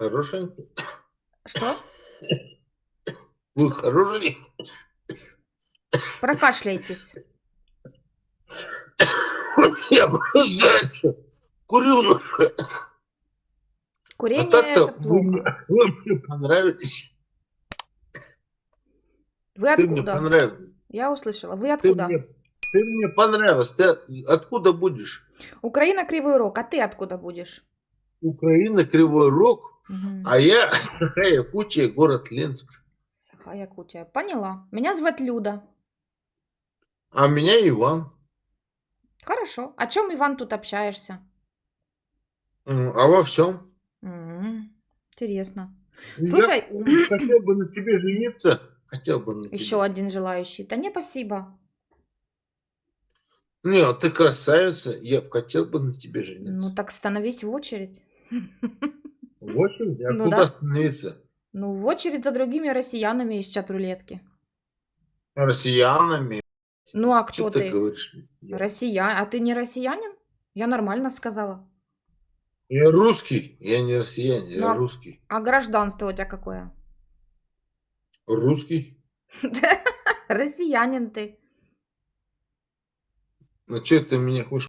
Хорошенький. Что? Вы хороший. Прокашляйтесь. Я курю. но- А Курение так-то это вы плохо. вы мне понравились. Вы Ты мне откуда? понравилась. Я услышала. Вы Ты откуда? мне, ты мне понравилась. Ты откуда будешь? Украина Кривой Рог. А ты откуда будешь? Украина, Кривой Рог. А я Якутия, город Ленск. Саха, Якутия. Поняла. Меня зовут Люда. А меня Иван. Хорошо. О чем, Иван, тут общаешься? М, А во всем. М, Интересно. Я Слушай. хотел бы на тебе жениться. Хотел бы на тебе. Еще один желающий. Да не, спасибо. Не, а ты красавица. Я б хотел бы на тебе жениться. Ну так становись в очередь. В очередь? А Ну куда да. становиться? Ну, в очередь за другими россиянами из чат-рулетки. Россиянами? Ну, а Что кто ты ты? говоришь? Россия... А ты не россиянин? Я нормально сказала. Я русский. Я не россиянин, я Ну, а- русский. А гражданство у тебя какое? Русский? Россиянин ты. Ну что ты меня хочешь?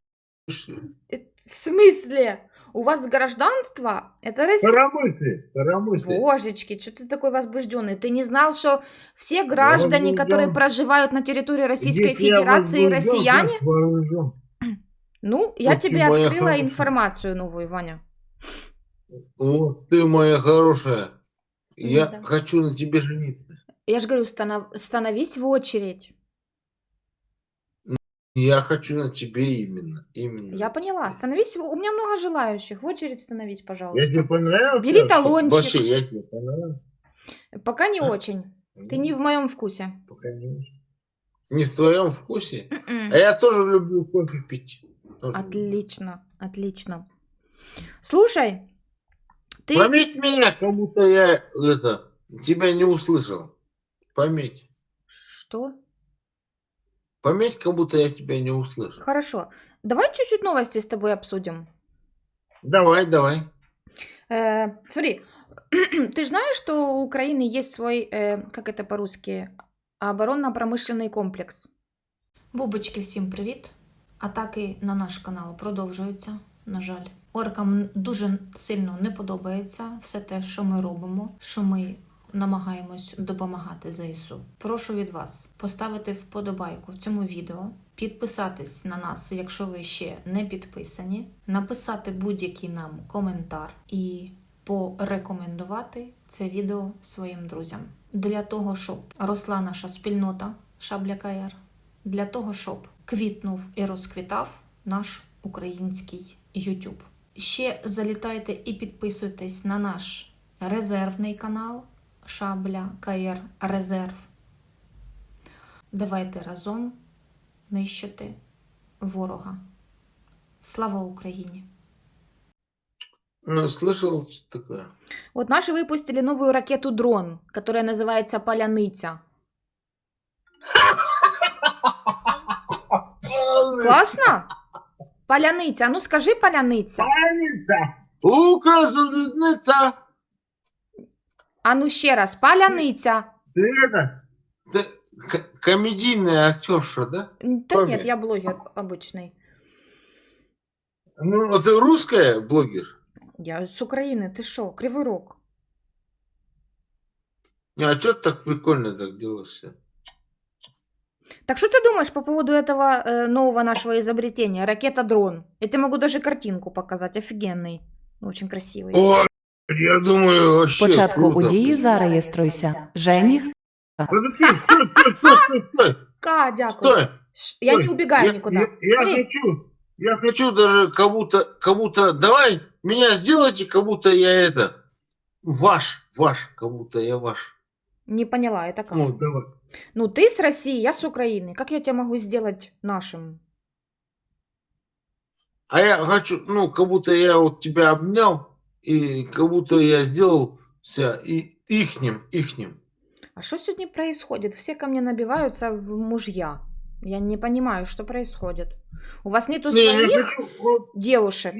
что ли? Э, В смысле? У вас гражданство? Это Россия. Коромысли, коромысли. Божечки, что ты такой возбужденный? Ты не знал, что все граждане, которые проживают на территории Российской Если Федерации, россияне? Ну, я ты тебе открыла хорошая. информацию новую, Ваня. Вот ты моя хорошая. Я да. хочу на тебе жениться. Я же говорю, станов- становись в очередь. Я хочу на тебе именно. именно. Я поняла, становись. У меня много желающих. В очередь становись, Я тебе пожалуйста. понравился? Бери талончик. Вообще, я тебе понравился. Пока не очень. Ты не в моем вкусе. Пока не. Не в твоем вкусе? М-м. А я тоже люблю кофе пить. Тоже люблю. Отлично, отлично. Слушай, ты... Пометь меня, как будто я это, тебя не услышал. Пометь. Что? Пометь, как будто я тебя не услышал. Хорошо. Давай чуть-чуть новости с тобой обсудим. Давай, давай. Э, смотри, ты же знаешь, что у Украины есть свой, э, как это по-русски, оборонно-промышленний комплекс? Бубочки, всім привіт! Атаки на наш канал продовжуються, на жаль. Оркам дуже сильно не подобається все те, що ми робимо, що ми намагаємось допомагати ЗСУ. Прошу від вас поставити вподобайку цьому відео, підписатись на нас, якщо ви ще не підписані, написати будь-який нам коментар і порекомендувати це відео своїм друзям. Для того, щоб росла наша спільнота Шабля КР, для того, щоб квітнув і розквітав наш український YouTube. Ще залітайте і підписуйтесь на наш резервний канал Шабля КР Резерв. Давайте разом нищити ворога. Слава Україні! Ну, слышал, что такое? Вот наши выпустили новую ракету «Дрон», которая называется «Поляныця». Классно? Поляныця. А ну скажи «Поляныця». Укрзалізниця! А ну ще раз. «Поляныця». Ты это? Ты к- комедийная актерша, да? Да нет, я блогер обычный. Ну, ты русская блогер? Я с Украины. Ты шо? Кривой Рог. Не, а что ты так прикольно так делаешься? Так что ты думаешь по поводу этого э, нового нашего изобретения? Ракета-дрон. Я тебе могу даже картинку показать. Офигенный. Очень красивый. О, я думаю, вообще Спочатку круто. у дії зареєструйся. Женіх Подожди, стой, стой, стой, стой, стой, Ка, дякую. стой. Ш- Я не Стой. убегаю Я- никуда. Я, я Смотри, хочу, я хочу даже как будто, как будто, давай меня сделайте, как будто я это, ваш, ваш, как будто я ваш. не поняла, это как? Ну, давай. Ну, ты с России, я с Украины. Как я тебя могу сделать нашим? А я хочу, ну, как будто я вот тебя обнял, и как будто я сделался и ихним, ихним. А что сегодня происходит? Все ко мне набиваются в мужья. Я не понимаю, что происходит. У вас нету Не, своих вот, девушек?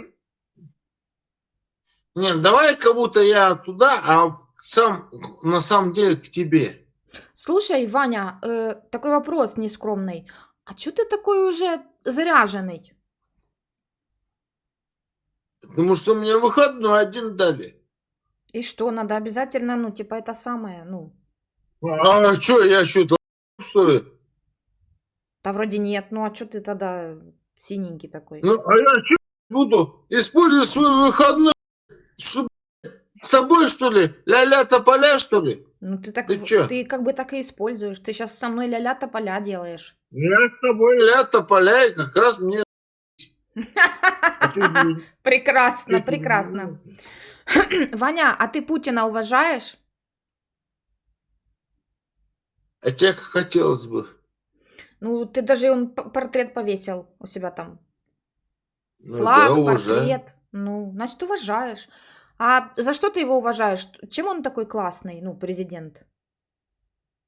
Нет, давай как будто я туда, а сам на самом деле к тебе. Слушай, Ваня, э, такой вопрос нескромный. А чё ты такой уже заряженный? Потому что у меня выходной один дали. И что, надо обязательно, ну, типа, это самое, ну... А что, я что, что ли? Да вроде нет, ну а чё ты тогда синенький такой? Ну, а я что буду использовать свой выходной, чтобы с тобой, что ли? Ля-ля тополя, что ли? Ну ты так, ты в- чё? ты как бы так и используешь. Ты сейчас со мной ля-ля тополя делаешь. Я с тобой ля тополя, и как раз мне... Прекрасно, прекрасно. Ваня, а ты Путина уважаешь? А тебе хотелось бы. Ну, ты даже он портрет повесил у себя там. Ну, Флаг, да, портрет. Ну, значит, уважаешь. А за что ты его уважаешь? Чем он такой классный, ну, президент?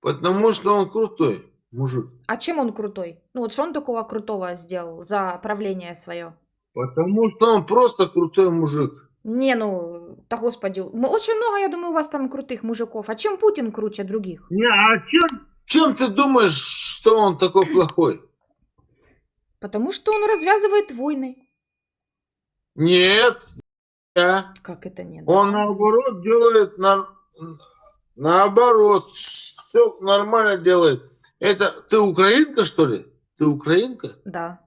Потому что он крутой мужик. А чем он крутой? Ну, вот что он такого крутого сделал за правление свое? Потому что он просто крутой мужик. Не, ну, да господи, м- очень много, я думаю, у вас там крутых мужиков. А чем Путин круче других? Не, а чем? Чем ты думаешь, что он такой плохой? Потому что он развязывает войны. Нет. Я. Как это нет? Он наоборот делает на... наоборот. Все нормально делает. Это ты украинка, что ли? Ты украинка? Да.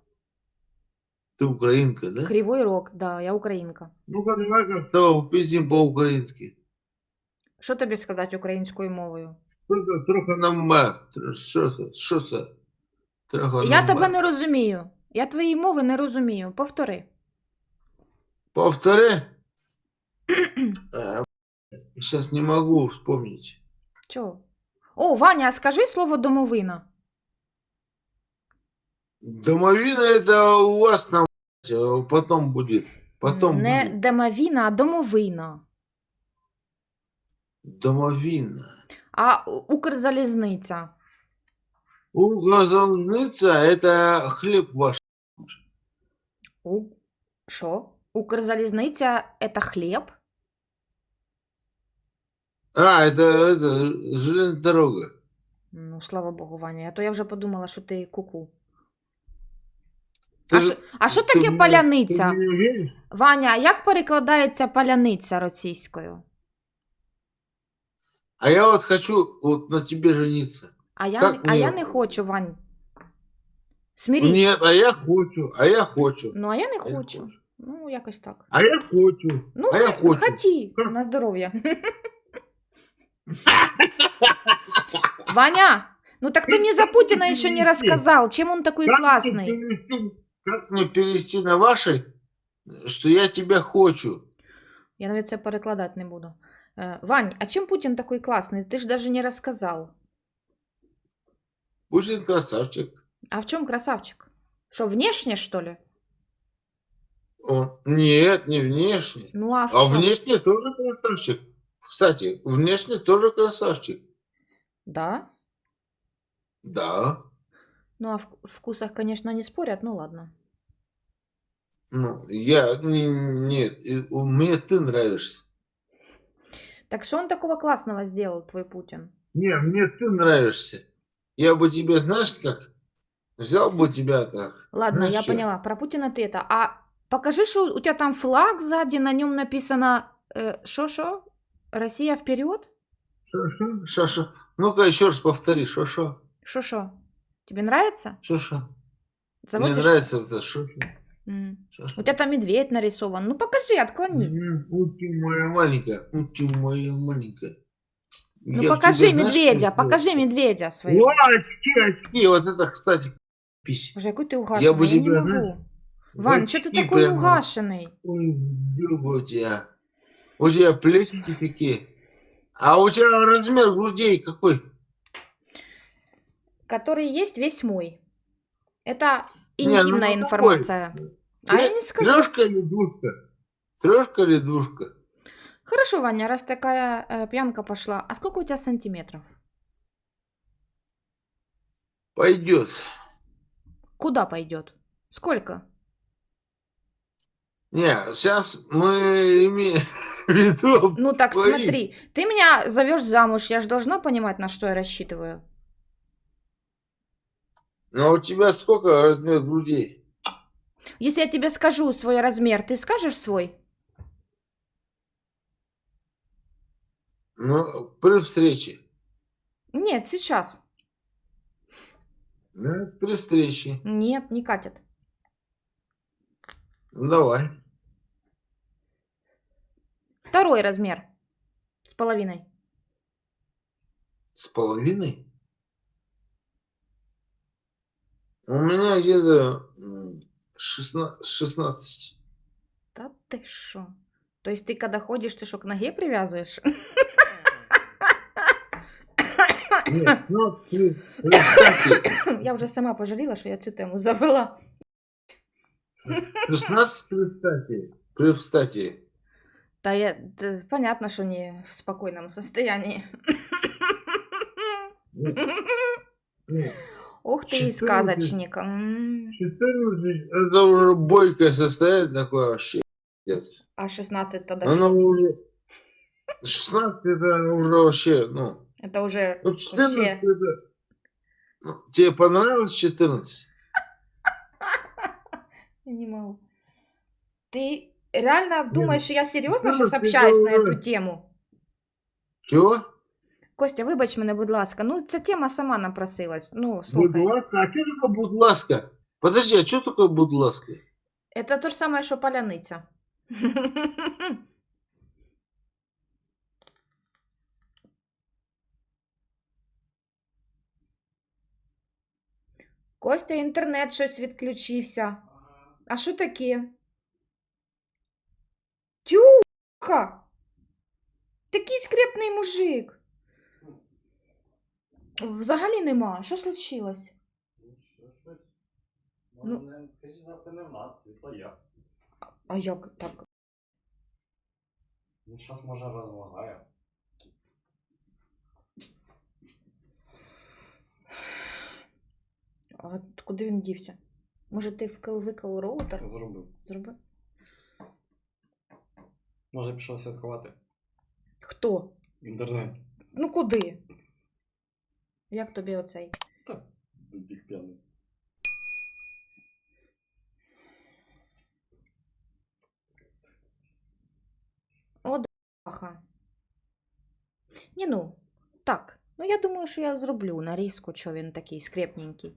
Ты украинка, да? Кривой рог, да, я українка. Ну-ка, давай как-то пиздим по-украински. Що тобі сказати українською мовою? Трохи, трохи на мер. Що це? Що це? Трохи Я на тебе мер. не розумію. Я твої мови не розумію. Повтори. Повтори. Сейчас не могу вспомнить. Чого? О, Ваня, а скажи слово домовина. Домовина это у вас там э, потом будет. Потом не будет. домовина, а домовина. Домовина. А У- Укрзалізниця. Угозолница это хлеб ваш. У... Що? Укрзалізниця це хліб? А, это, это железная дорога. Ну, слава Богу, Ваня. А то я вже подумала, що ти куку. Ти А ж- що, а що таке мені- паляниця? віриш? Ваня, а як перекладається паляниця російською? А я вот хочу вот на тебе жениться. А я, не- а я ні? не хочу, Вань. Смирись. Нет, а я хочу, а я хочу. Ну, а я не А я хочу. Ну, якось так. А я хочу. Ну, а я хочу. хоті, Ха. на здоров'я. Ваня, ну так ты мне за Путина еще не рассказал, чем он такой Как классный. перевести- Как мне перевести на вашей, что я тебя хочу? Я навіть це перекладати не буду. Е, Вань, а чем Путин такой классный? Ты ж даже не рассказал. Путин красавчик. А в чем красавчик? Что, внешне, что ли? Он- Нет, не внешне. Ну, а в А внешне тоже красавчик. Кстати, внешне тоже красавчик. Да? Да. Ну, а в вкусах, конечно, не спорят, ну ладно. Ну, я... не- Нет, и у- мне ты нравишься. Так что он такого классного сделал, твой Путин? Не, мне ты нравишься. Я бы тебе, знаешь как, взял бы тебя так. Ладно, Знаешь я чё? поняла. Про Путина ты это. А покажи, что у тебя там флаг сзади, на нем написано что-что? Россия вперед? Шо-шо? Шо-шо? Ну-ка еще раз повтори. Шо-шо? Что-что? Тебе нравится? Шо-шо? Мне Заводишь? нравится это шо-шо. Шо-шо. У тебя там медведь нарисован. Ну покажи, отклонись. Ты моя маленькая, ты моя маленькая. Ну Я покажи знаешь, медведя, что покажи медведя своего. Очки. Вот это, кстати, пись. Боже, какой ты угашенный, Я я, бы не тебя, могу. знаешь, Вань, что ты такой прямо- угашенный? У тебя. У тебя плечи такие. А у тебя размер грудей какой? Который есть весь мой. Это Не, ну, интимная информация. А я не скажу. Трешка или двушка? Трешка или двушка? Хорошо, Ваня, раз такая э, пьянка пошла. А сколько у тебя сантиметров? Пойдет. Куда пойдет? Сколько? Не, сейчас мы имеем в виду... Ну так свои. смотри, ты меня зовешь замуж, я же должна понимать, на что я рассчитываю. Но у тебя сколько размер грудей? Если я тебе скажу свой размер, ты скажешь свой? Ну, при встрече. Нет, сейчас. Да, при встрече. Нет, не катит. Ну, давай. Второй размер. С половиной. С половиной? У меня где-то м, 16, 16. Да ты шо? То есть ты когда ходишь, ты что, к ноге привязываешь? Нет, ну, встрече. Я уже сама пожалела, что я цю тему завела. 16 при встати. При встати. Да я, да понятно, что не в спокойном состоянии. Ух ты, сказочник. М. 14 это уже бойкое состояние такое вообще. А 16 тогда Оно уже... 16 это уже вообще, ну... Это уже Ну, 14 вообще... это... Ну, тебе понравилось 14? Я не могу. Ты реально думаешь, что я серйозно ну, сейчас ти общаюсь на эту тему? Чего? Костя, вибач мене, будь ласка. Ну, ця тема сама напросилась. Ну, Будь слухай. ласка. А что такое будь ласка? Подожди, а что такое будь ласка? Это то ж саме, що паляниця. Костя, інтернет щось відключився. А що таке? Тюха! Такий скрепний мужик. Взагалі нема. Що случилось? Ну. Ну, не, скажіть за це не в нас, світло є. А як так? Ну, щас може розлагає. А куди він дівся? Може, ти вкл викл роутер? Зробив. Зроби. Може пішов святкувати. Хто? Інтернет. Ну куди? Як тобі оцей? Та, біг п'яний. Аха. Ні, ну, так. Ну, я думаю, що я зроблю нарізку, що він такий скрепненький.